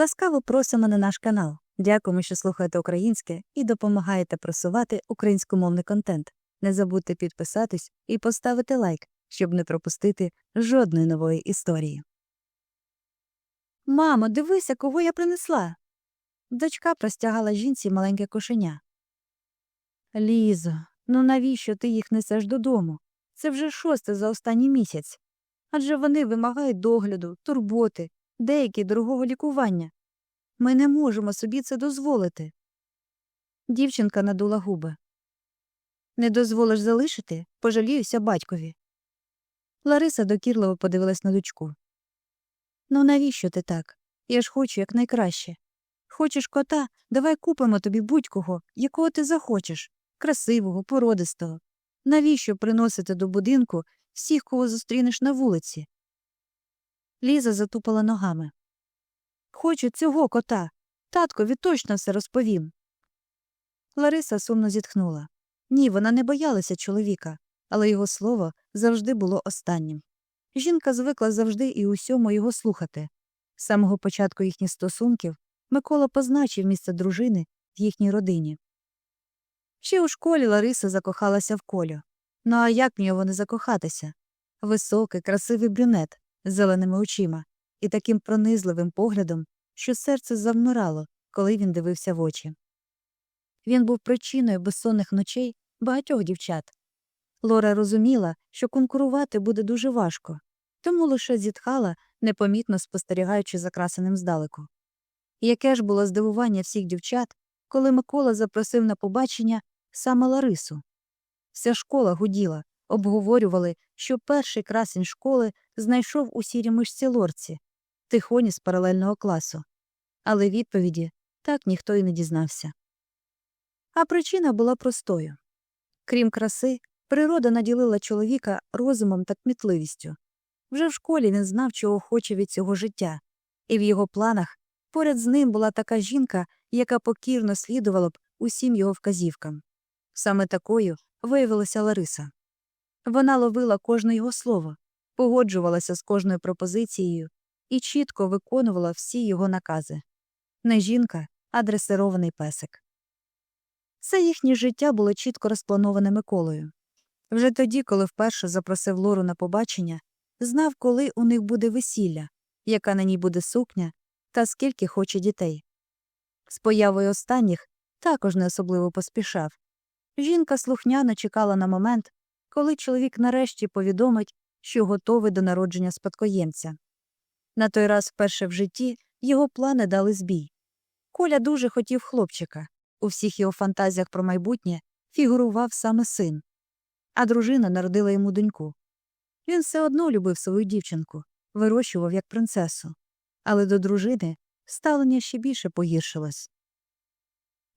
Ласкаво просимо на наш канал. Дякуємо, що слухаєте українське і допомагаєте просувати українськомовний контент. Не забудьте підписатись і поставити лайк, щоб не пропустити жодної нової історії. Мамо, дивися, кого я принесла. Дочка простягала жінці маленьке кошеня. Лізо, ну навіщо ти їх несеш додому? Це вже шосте за останній місяць. Адже вони вимагають догляду, турботи, деякі дорогого лікування. Ми не можемо собі це дозволити. Дівчинка надула губи. Не дозволиш залишити, пожаліюся батькові. Лариса докірливо подивилась на дочку. Ну навіщо ти так? Я ж хочу якнайкраще. Хочеш кота, давай купимо тобі будь-кого, якого ти захочеш, красивого, породистого. Навіщо приносити до будинку всіх, кого зустрінеш на вулиці? Ліза затупала ногами. Хочу цього кота. Таткові точно все розповім. Лариса сумно зітхнула. Ні, вона не боялася чоловіка, але його слово завжди було останнім. Жінка звикла завжди і усьому його слухати. З самого початку їхніх стосунків Микола позначив місце дружини в їхній родині. Ще у школі Лариса закохалася в Колю. Ну а як в нього не закохатися? Високий, красивий брюнет зеленими очима і таким пронизливим поглядом, що серце завмирало, коли він дивився в очі. Він був причиною безсонних ночей багатьох дівчат. Лора розуміла, що конкурувати буде дуже важко, тому лише зітхала, непомітно спостерігаючи за красеним здалеку. Яке ж було здивування всіх дівчат, коли Микола запросив на побачення саме Ларису. Вся школа гуділа, обговорювали, що перший красень школи знайшов у сірій мишці лорці, тихоні з паралельного класу. Але відповіді так ніхто й не дізнався. А причина була простою. Крім краси, природа наділила чоловіка розумом та кмітливістю. Вже в школі він знав, чого хоче від цього життя, і в його планах поряд з ним була така жінка, яка покірно слідувала б усім його вказівкам. Саме такою виявилася Лариса. Вона ловила кожне його слово, погоджувалася з кожною пропозицією і чітко виконувала всі його накази. Не жінка, а дресирований песик. Все їхнє життя було чітко розплановане Миколою. Вже тоді, коли вперше запросив Лору на побачення, знав, коли у них буде весілля, яка на ній буде сукня та скільки хоче дітей. З появою останніх також не особливо поспішав. Жінка слухняно чекала на момент, коли чоловік нарешті повідомить, що готовий до народження спадкоємця. На той раз вперше в житті його плани дали збій. Коля дуже хотів хлопчика. У всіх його фантазіях про майбутнє фігурував саме син, а дружина народила йому доньку. Він все одно любив свою дівчинку, вирощував як принцесу, але до дружини ставлення ще більше погіршилось.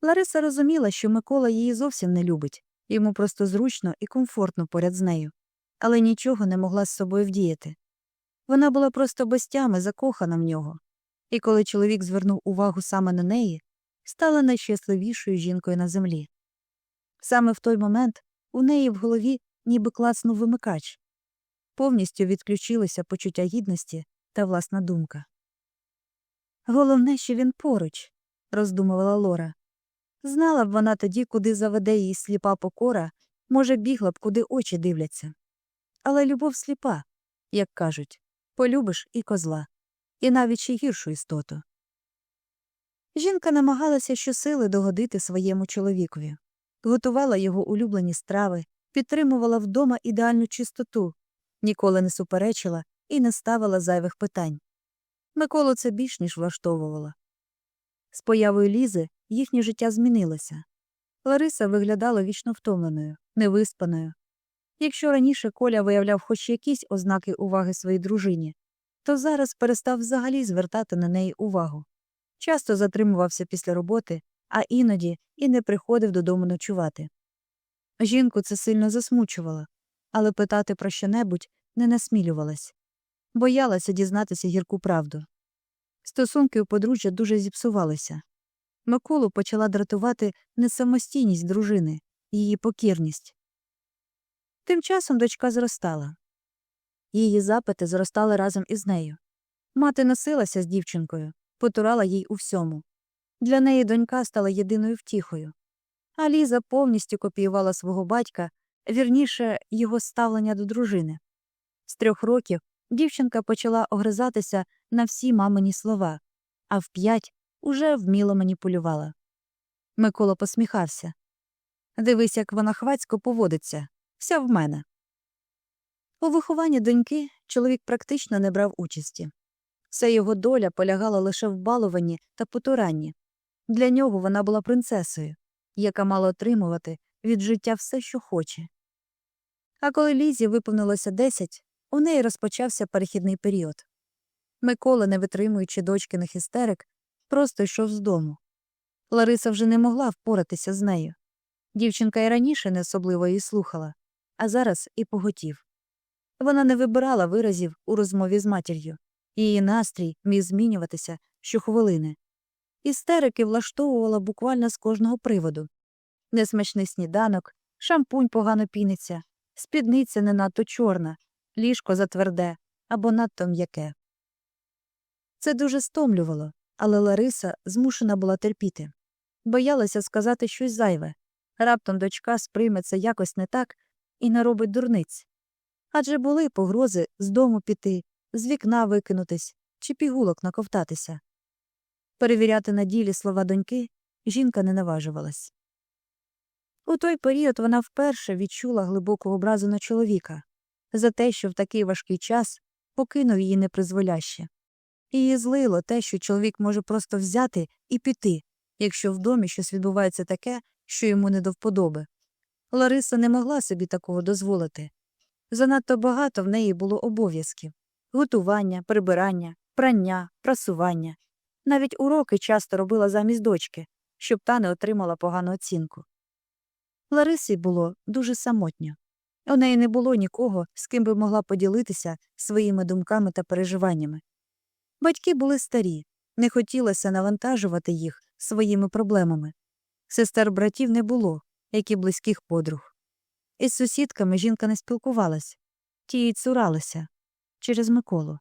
Лариса розуміла, що Микола її зовсім не любить, йому просто зручно і комфортно поряд з нею, але нічого не могла з собою вдіяти. Вона була просто безтями закохана в нього, і коли чоловік звернув увагу саме на неї, стала найщасливішою жінкою на землі. Саме в той момент у неї в голові ніби клацнув вимикач, повністю відключилося почуття гідності та власна думка. Головне, що він поруч, роздумувала Лора. Знала б вона тоді, куди заведе її сліпа покора, може, бігла б, куди очі дивляться. Але любов сліпа, як кажуть, полюбиш і козла, і навіть ще гіршу істоту. Жінка намагалася щосили догодити своєму чоловікові, готувала його улюблені страви, підтримувала вдома ідеальну чистоту, ніколи не суперечила і не ставила зайвих питань. Миколу це більш ніж влаштовувало. З появою Лізи їхнє життя змінилося. Лариса виглядала вічно втомленою, невиспаною. Якщо раніше Коля виявляв хоч якісь ознаки уваги своїй дружині, то зараз перестав взагалі звертати на неї увагу. Часто затримувався після роботи, а іноді і не приходив додому ночувати. Жінку це сильно засмучувало, але питати про що-небудь не насмілювалась, боялася дізнатися гірку правду. Стосунки у подружжя дуже зіпсувалися. Миколу почала дратувати не самостійність дружини, її покірність. Тим часом дочка зростала. Її запити зростали разом із нею. Мати носилася з дівчинкою, потурала їй у всьому. Для неї донька стала єдиною втіхою. А Ліза повністю копіювала свого батька, вірніше, його ставлення до дружини. З трьох років дівчинка почала огризатися на всі мамині слова, а в п'ять уже вміло маніпулювала. Микола посміхався. Дивись, як вона хвацько поводиться. Вся в мене. У вихованні доньки чоловік практично не брав участі. Вся його доля полягала лише в балуванні та потуранні. Для нього вона була принцесою, яка мала отримувати від життя все, що хоче. А коли Лізі виповнилося десять, у неї розпочався перехідний період. Микола, не витримуючи дочкиних істерик, просто йшов з дому. Лариса вже не могла впоратися з нею. Дівчинка й раніше не особливо її слухала, а зараз і поготів. Вона не вибирала виразів у розмові з матір'ю. Її настрій міг змінюватися щохвилини. Істерики влаштовувала буквально з кожного приводу. Несмачний сніданок, шампунь погано піниться, спідниця не надто чорна, ліжко затверде або надто м'яке. Це дуже стомлювало, але Лариса змушена була терпіти. Боялася сказати щось зайве. Раптом дочка сприйме це якось не так і наробить дурниць. Адже були погрози з дому піти, з вікна викинутись чи пігулок наковтатися. Перевіряти на ділі слова доньки жінка не наважувалась. У той період вона вперше відчула глибоку образу на чоловіка за те, що в такий важкий час покинув її непризволяще. Її злило те, що чоловік може просто взяти і піти, якщо в домі щось відбувається таке, що йому не до вподоби. Лариса не могла собі такого дозволити. Занадто багато в неї було обов'язків готування, прибирання, прання, прасування. Навіть уроки часто робила замість дочки, щоб та не отримала погану оцінку. Ларисі було дуже самотньо. У неї не було нікого, з ким би могла поділитися своїми думками та переживаннями. Батьки були старі, не хотілося навантажувати їх своїми проблемами. Сестер братів не було, як і близьких подруг. Із сусідками жінка не спілкувалась, ті й цуралися через Миколу.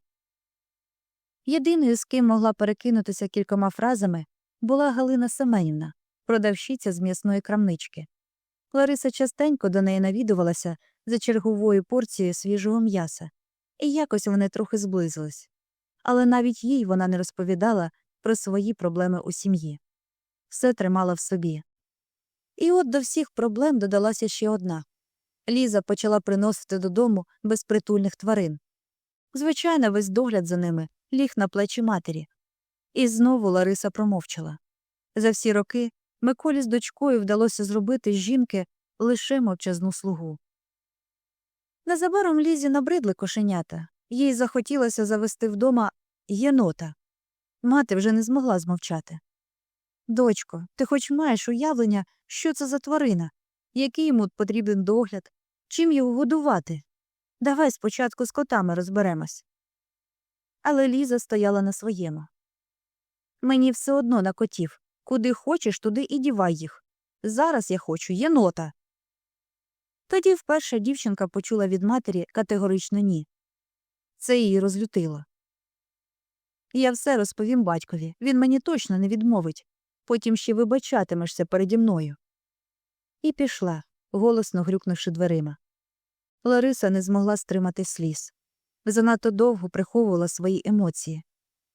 Єдиною, з ким могла перекинутися кількома фразами, була Галина Семенівна, продавщиця з м'ясної крамнички. Лариса частенько до неї навідувалася за черговою порцією свіжого м'яса, і якось вони трохи зблизились. Але навіть їй вона не розповідала про свої проблеми у сім'ї. Все тримала в собі. І от до всіх проблем додалася ще одна. Ліза почала приносити додому безпритульних тварин. Звичайно, весь догляд за ними ліг на плечі матері. І знову Лариса промовчала. За всі роки Миколі з дочкою вдалося зробити з жінки лише мовчазну слугу. Незабаром Лізі набридли кошенята, їй захотілося завести вдома єнота. Мати вже не змогла змовчати. Дочко, ти хоч маєш уявлення, що це за тварина, який йому потрібен догляд, чим його годувати? Давай спочатку з котами розберемось. Але Ліза стояла на своєму. Мені все одно на котів. Куди хочеш, туди і дівай їх. Зараз я хочу єнота. Тоді вперше дівчинка почула від матері категорично ні. Це її розлютило. Я все розповім батькові. Він мені точно не відмовить. Потім ще вибачатимешся переді мною. І пішла, голосно грюкнувши дверима. Лариса не змогла стримати сліз. Занадто довго приховувала свої емоції.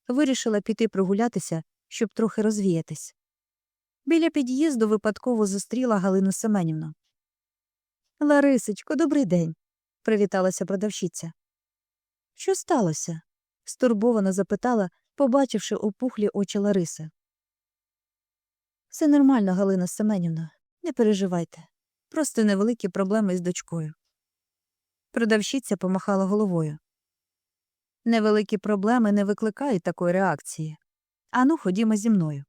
Вирішила піти прогулятися, щоб трохи розвіятись. Біля під'їзду випадково зустріла Галину Семенівну. Ларисечко, добрий день, привіталася продавщиця. Що сталося? стурбовано запитала, побачивши опухлі очі Лариси. Все нормально, Галина Семенівна, не переживайте. Просто невеликі проблеми з дочкою. Продавщиця помахала головою. Невеликі проблеми не викликають такої реакції. Ану, ходімо зі мною.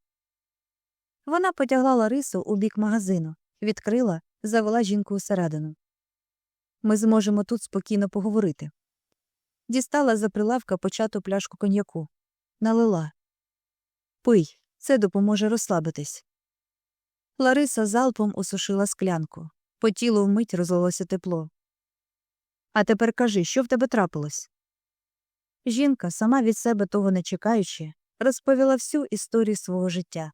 Вона потягла Ларису у бік магазину, відкрила, завела жінку усередину. Ми зможемо тут спокійно поговорити. Дістала за прилавка почату пляшку коньяку. Налила. Пий, це допоможе розслабитись. Лариса залпом усушила склянку. По тілу вмить розлилося тепло. А тепер кажи, що в тебе трапилось? Жінка, сама від себе того не чекаючи, розповіла всю історію свого життя.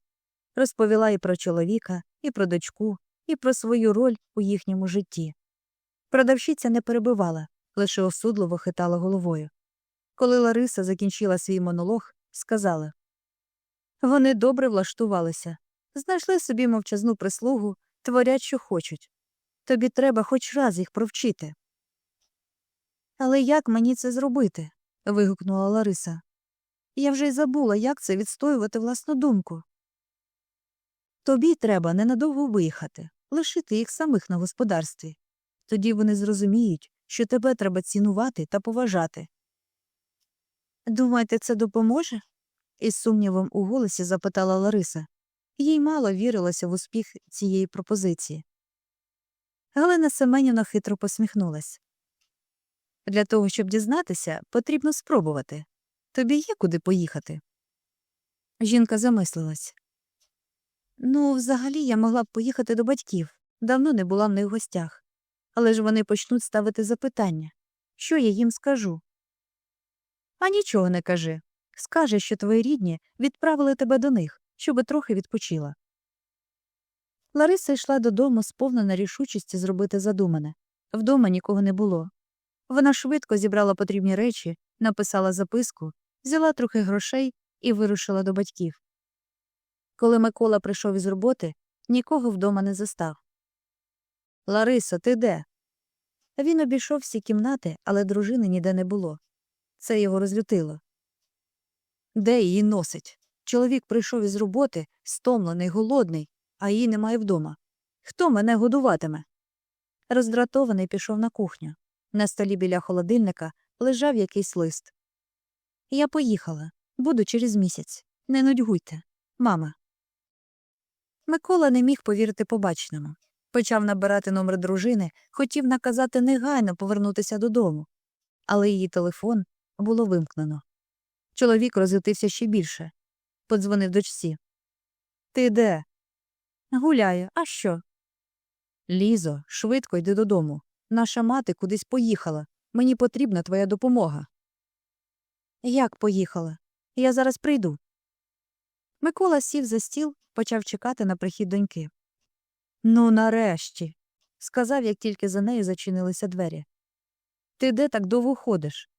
Розповіла і про чоловіка, і про дочку, і про свою роль у їхньому житті. Продавщиця не перебивала, лише осудливо хитала головою. Коли Лариса закінчила свій монолог, сказала Вони добре влаштувалися, знайшли собі мовчазну прислугу, творять, що хочуть. Тобі треба хоч раз їх провчити. Але як мені це зробити? вигукнула Лариса. Я вже й забула, як це відстоювати власну думку. Тобі треба ненадовго виїхати, лишити їх самих на господарстві. Тоді вони зрозуміють, що тебе треба цінувати та поважати. Думаєте, це допоможе? із сумнівом у голосі запитала Лариса. Їй мало вірилося в успіх цієї пропозиції. Галина Семенівна хитро посміхнулась. Для того, щоб дізнатися, потрібно спробувати. Тобі є куди поїхати? Жінка замислилась. Ну, взагалі, я могла б поїхати до батьків. Давно не була в них в гостях. Але ж вони почнуть ставити запитання. Що я їм скажу? А нічого не кажи. Скажи, що твої рідні відправили тебе до них, щоби трохи відпочила. Лариса йшла додому, сповнена рішучості зробити задумане. Вдома нікого не було. Вона швидко зібрала потрібні речі, написала записку, взяла трохи грошей і вирушила до батьків. Коли Микола прийшов із роботи, нікого вдома не застав. Ларисо, ти де? Він обійшов всі кімнати, але дружини ніде не було. Це його розлютило. Де її носить? Чоловік прийшов із роботи, стомлений, голодний, а її немає вдома. Хто мене годуватиме? Роздратований пішов на кухню. На столі біля холодильника лежав якийсь лист. Я поїхала. Буду через місяць. Не нудьгуйте. Мама. Микола не міг повірити побаченому. Почав набирати номер дружини, хотів наказати негайно повернутися додому. Але її телефон було вимкнено. Чоловік розлютився ще більше. Подзвонив дочці. Ти де? Гуляю. А що? Лізо, швидко йди додому. Наша мати кудись поїхала. Мені потрібна твоя допомога. Як поїхала? Я зараз прийду. Микола сів за стіл, почав чекати на прихід доньки. Ну, нарешті, сказав, як тільки за нею зачинилися двері. Ти де так довго ходиш?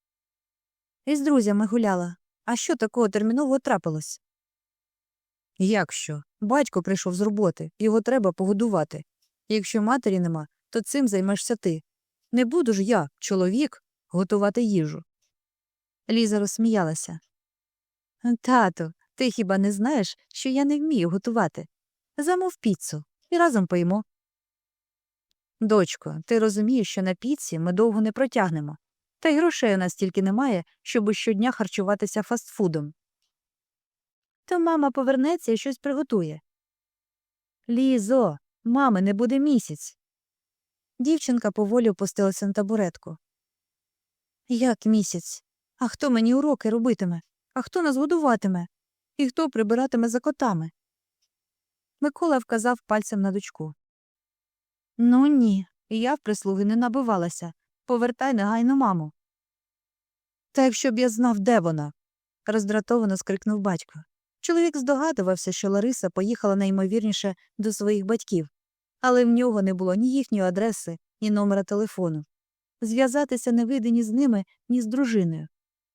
Із друзями гуляла. А що такого термінового трапилось? Як що? Батько прийшов з роботи, його треба погодувати. Якщо матері нема, то цим займешся ти. Не буду ж я, чоловік, готувати їжу. Ліза розсміялася. Тату, ти хіба не знаєш, що я не вмію готувати? Замов піцу і разом поїмо. Дочко, ти розумієш, що на піці ми довго не протягнемо. Та й грошей у нас тільки немає, щоби щодня харчуватися фастфудом. То мама повернеться і щось приготує. Лізо, мами не буде місяць. Дівчинка поволі опустилася на табуретку. Як місяць? А хто мені уроки робитиме? А хто нас годуватиме? І хто прибиратиме за котами? Микола вказав пальцем на дочку. Ну ні, я в прислуги не набивалася. Повертай негайно маму. Та якщо б я знав, де вона. роздратовано скрикнув батько. Чоловік здогадувався, що Лариса поїхала найімовірніше до своїх батьків, але в нього не було ні їхньої адреси, ні номера телефону. Зв'язатися не вийде ні з ними, ні з дружиною.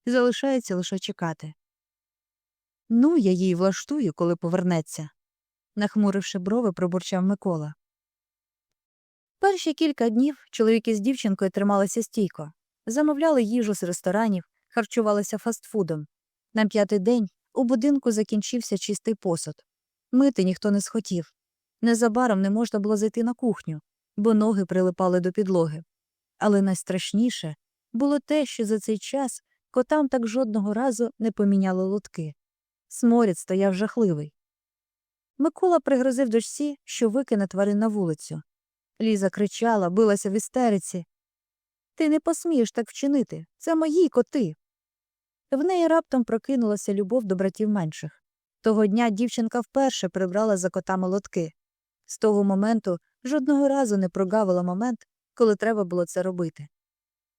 Залишається лише чекати. Ну, я їй влаштую, коли повернеться, нахмуривши брови, пробурчав Микола. Перші кілька днів чоловік із дівчинкою трималися стійко, замовляли їжу з ресторанів, харчувалися фастфудом. На п'ятий день у будинку закінчився чистий посуд. Мити ніхто не схотів. Незабаром не можна було зайти на кухню, бо ноги прилипали до підлоги. Але найстрашніше було те, що за цей час котам так жодного разу не поміняли лотки. Сморід стояв жахливий. Микола пригрозив дочці, що викине тварин на вулицю. Ліза кричала, билася в істериці. Ти не посмієш так вчинити. Це мої коти. В неї раптом прокинулася любов до братів менших. Того дня дівчинка вперше прибрала за котами лотки. З того моменту жодного разу не прогавила момент, коли треба було це робити.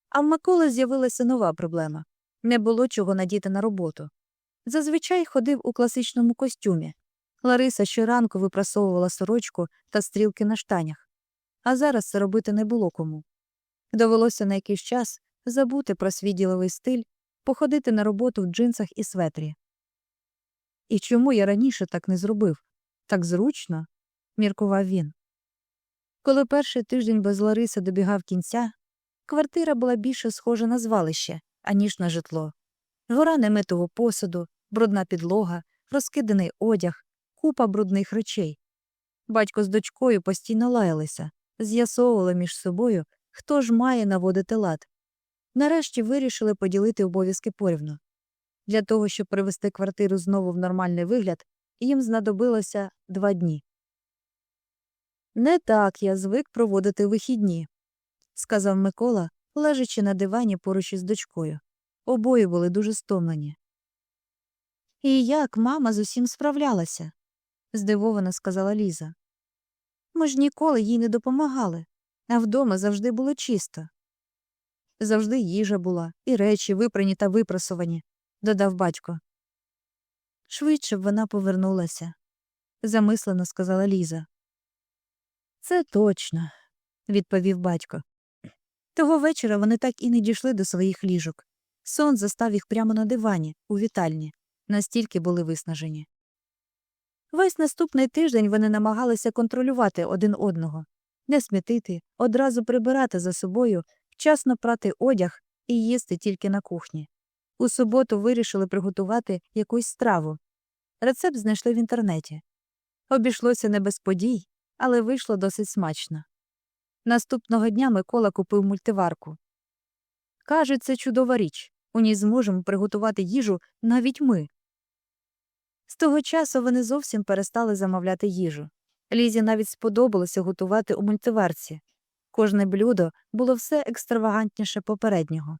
А в Миколи з'явилася нова проблема не було чого надіти на роботу. Зазвичай ходив у класичному костюмі. Лариса щоранку випрасовувала сорочку та стрілки на штанях, а зараз це робити не було кому. Довелося на якийсь час забути про свій діловий стиль, походити на роботу в джинсах і светрі. І чому я раніше так не зробив? Так зручно, міркував він. Коли перший тиждень без Лариси добігав кінця, квартира була більше схожа на звалище, аніж на житло. Гора немитого посуду, брудна підлога, розкиданий одяг, купа брудних речей. Батько з дочкою постійно лаялися, з'ясовували між собою, хто ж має наводити лад. Нарешті вирішили поділити обов'язки порівну. Для того, щоб привести квартиру знову в нормальний вигляд, їм знадобилося два дні. Не так я звик проводити вихідні, сказав Микола, лежачи на дивані поруч із дочкою. Обоє були дуже стомлені. І як мама з усім справлялася? Здивовано сказала Ліза. Ми ж ніколи їй не допомагали, а вдома завжди було чисто. Завжди їжа була, і речі випрані та випрасувані, додав батько. Швидше б вона повернулася, замислено сказала Ліза. Це точно, відповів батько. Того вечора вони так і не дійшли до своїх ліжок. Сон застав їх прямо на дивані, у вітальні, настільки були виснажені. Весь наступний тиждень вони намагалися контролювати один одного, не смітити, одразу прибирати за собою, вчасно прати одяг і їсти тільки на кухні. У суботу вирішили приготувати якусь страву. Рецепт знайшли в інтернеті. Обійшлося не без подій, але вийшло досить смачно. Наступного дня Микола купив мультиварку. Каже, це чудова річ. У ній зможемо приготувати їжу навіть ми. З того часу вони зовсім перестали замовляти їжу. Лізі навіть сподобалося готувати у мультиварці. Кожне блюдо було все екстравагантніше попереднього.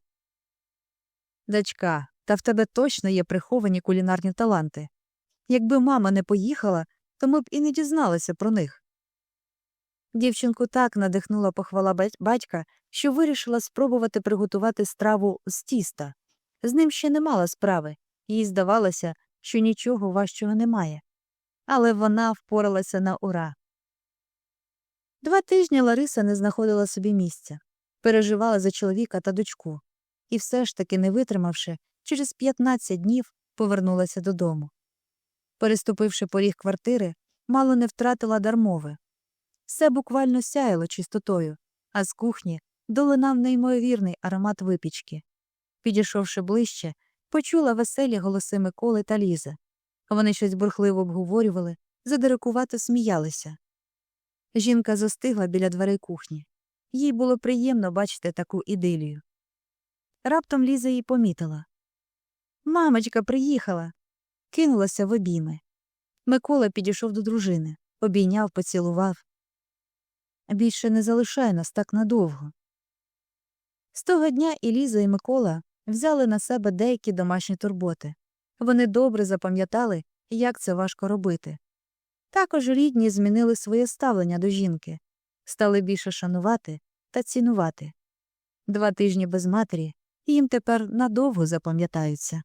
Дочка, та в тебе точно є приховані кулінарні таланти. Якби мама не поїхала, то ми б і не дізналися про них. Дівчинку так надихнула похвала батька, що вирішила спробувати приготувати страву з тіста. З ним ще не мала справи, їй здавалося, що нічого важчого немає. Але вона впоралася на ура. Два тижні Лариса не знаходила собі місця, переживала за чоловіка та дочку, і все ж таки, не витримавши, через 15 днів повернулася додому. Переступивши поріг квартири, мало не втратила дармови. Все буквально сяяло чистотою, а з кухні долинав неймовірний аромат випічки. Підійшовши ближче, почула веселі голоси Миколи та Лізи. Вони щось бурхливо обговорювали, задирикувато сміялися. Жінка застигла біля дверей кухні. Їй було приємно бачити таку ідилію. Раптом Ліза її помітила. Мамочка приїхала. Кинулася в обійми. Микола підійшов до дружини, обійняв, поцілував. Більше не залишає нас так надовго. З того дня і Ліза, і Микола взяли на себе деякі домашні турботи. Вони добре запам'ятали, як це важко робити. Також рідні змінили своє ставлення до жінки, стали більше шанувати та цінувати. Два тижні без матері їм тепер надовго запам'ятаються.